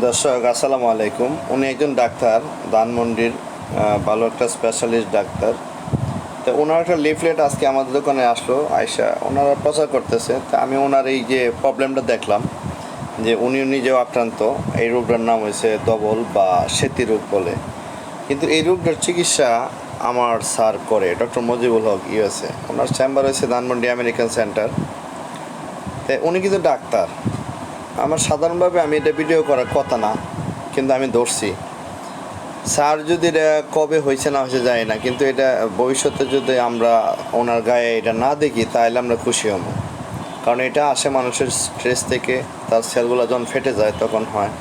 দর্শক, আসসালামু আলাইকুম। উনি একজন ডাক্তার, ধানমন্ডির ভালো একটা স্পেশালিস্ট ডাক্তার। তো ওনার একটা লিফলেট আজকে আমাদের দোকানে আসলো আয়সা ওনারা প্রচার করতেছে। তা আমি ওনার এই যে প্রবলেমটা দেখলাম, যে উনি নিজেও আক্রান্ত। এই রোগটার নাম হয়েছে দবল বা সেতি রোগ বলে। কিন্তু এই রোগটার চিকিৎসা আমার স্যার করে, ডক্টর মজিবুল হক, ইউএসএ। ওনার চেম্বার হয়েছে ধানমন্ডি আমেরিকান সেন্টার তো উনি কিন্তু ডাক্তার। আমার সাধারণভাবে আমি এটা ভিডিও করার কথা না, কিন্তু আমি ধরছি। স্যার যদি এটা কবে হয়েছে না হয়েছে যায় না, কিন্তু এটা ভবিষ্যতে যদি আমরা ওনার গায়ে এটা না দেখি, তাহলে আমরা খুশি হব। কারণ এটা আসে মানুষের স্ট্রেস থেকে, তার সেলগুলো যখন ফেটে যায় তখন হয়।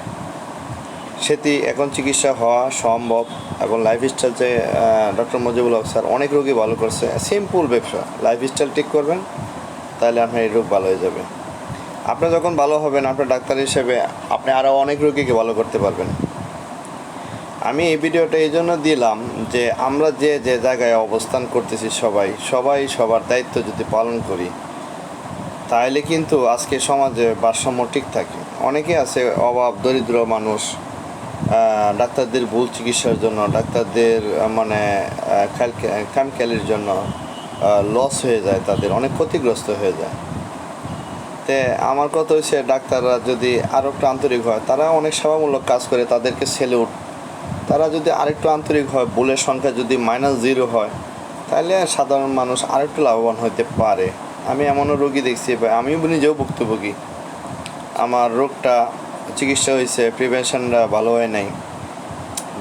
সেটি এখন চিকিৎসা হওয়া সম্ভব এবং লাইফস্টাইল যে ডক্টর মজিবুল হক স্যার অনেক রোগী ভালো করছে। সিম্পল ব্যবসা লাইফস্টাইল ঠিক করবেন, তাহলে আপনার এই রোগ ভালো হয়ে যাবে। আপনি যখন ভালো হবেন, আপনার ডাক্তার হিসেবে আপনি আরও অনেক রোগীকে ভালো করতে পারবেন। আমি এই ভিডিওটা এই জন্য দিলাম যে আমরা যে যে জায়গায় অবস্থান করতেছি সবাই সবাই সবার দায়িত্ব যদি পালন করি, তাহলে কিন্তু আজকে সমাজে ভারসাম্য ঠিক থাকে। অনেকে আছে অভাব, দরিদ্র মানুষ ডাক্তারদের ভুল চিকিৎসার জন্য, ডাক্তারদের মানে খামখেয়ালির জন্য লস হয়ে যায় তাদের, অনেক ক্ষতিগ্রস্ত হয়ে যায়। আমার কথা হচ্ছে ডাক্তাররা যদি আরও একটু আন্তরিক হয়, তারা অনেক সেবামূলক কাজ করে তাদেরকে সেলুট তারা যদি আরেকটু আন্তরিক হয়, বুলের সংখ্যা যদি মাইনাস জিরো হয় তাহলে সাধারণ মানুষ আরেকটু লাভবান হতে পারে। আমি এমনও রোগী দেখছি আমি নিজেও ভুক্তভোগী। আমার রোগটা চিকিৎসা হয়েছে প্রিভেনশনটা ভালো হয় নাই।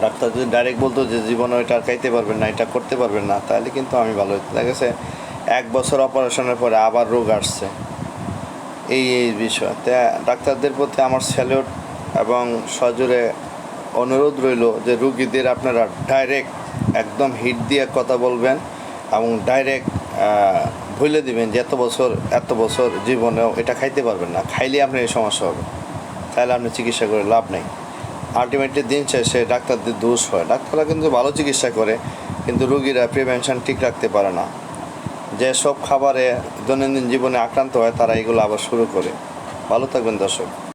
ডাক্তার যদি ডাইরেক্ট বলতো যে, জীবনে এটা আর খাইতে পারবেন না, এটা করতে পারবেন না তাহলে কিন্তু আমি ভালো হতো দেখা গেছে, এক বছর অপারেশনের পরে আবার রোগ আসছে। এই এই বিষয়। তা ডাক্তারদের প্রতি আমার স্যালুট এবং সজোরে অনুরোধ রইল যে রুগীদের আপনারা ডাইরেক্ট একদম হিট দিয়ে কথা বলবেন এবং ডাইরেক্ট ভুলে দিবেন যে এত বছর এত বছর জীবনেও এটা খাইতে পারবেন না। খাইলে আপনার এই সমস্যা হবে। তাহলে আপনি চিকিৎসা করে লাভ নেই। আলটিমেটলি দিন শেষে ডাক্তারদের দোষ হয়। ডাক্তাররা কিন্তু ভালো চিকিৎসা করে, কিন্তু রুগীরা প্রিভেনশন ঠিক রাখতে পারে না। যে সব খাবারে দৈনন্দিন জীবনে আক্রান্ত হয়, তারা এগুলো আবার শুরু করে। ভালো থাকবেন দর্শক।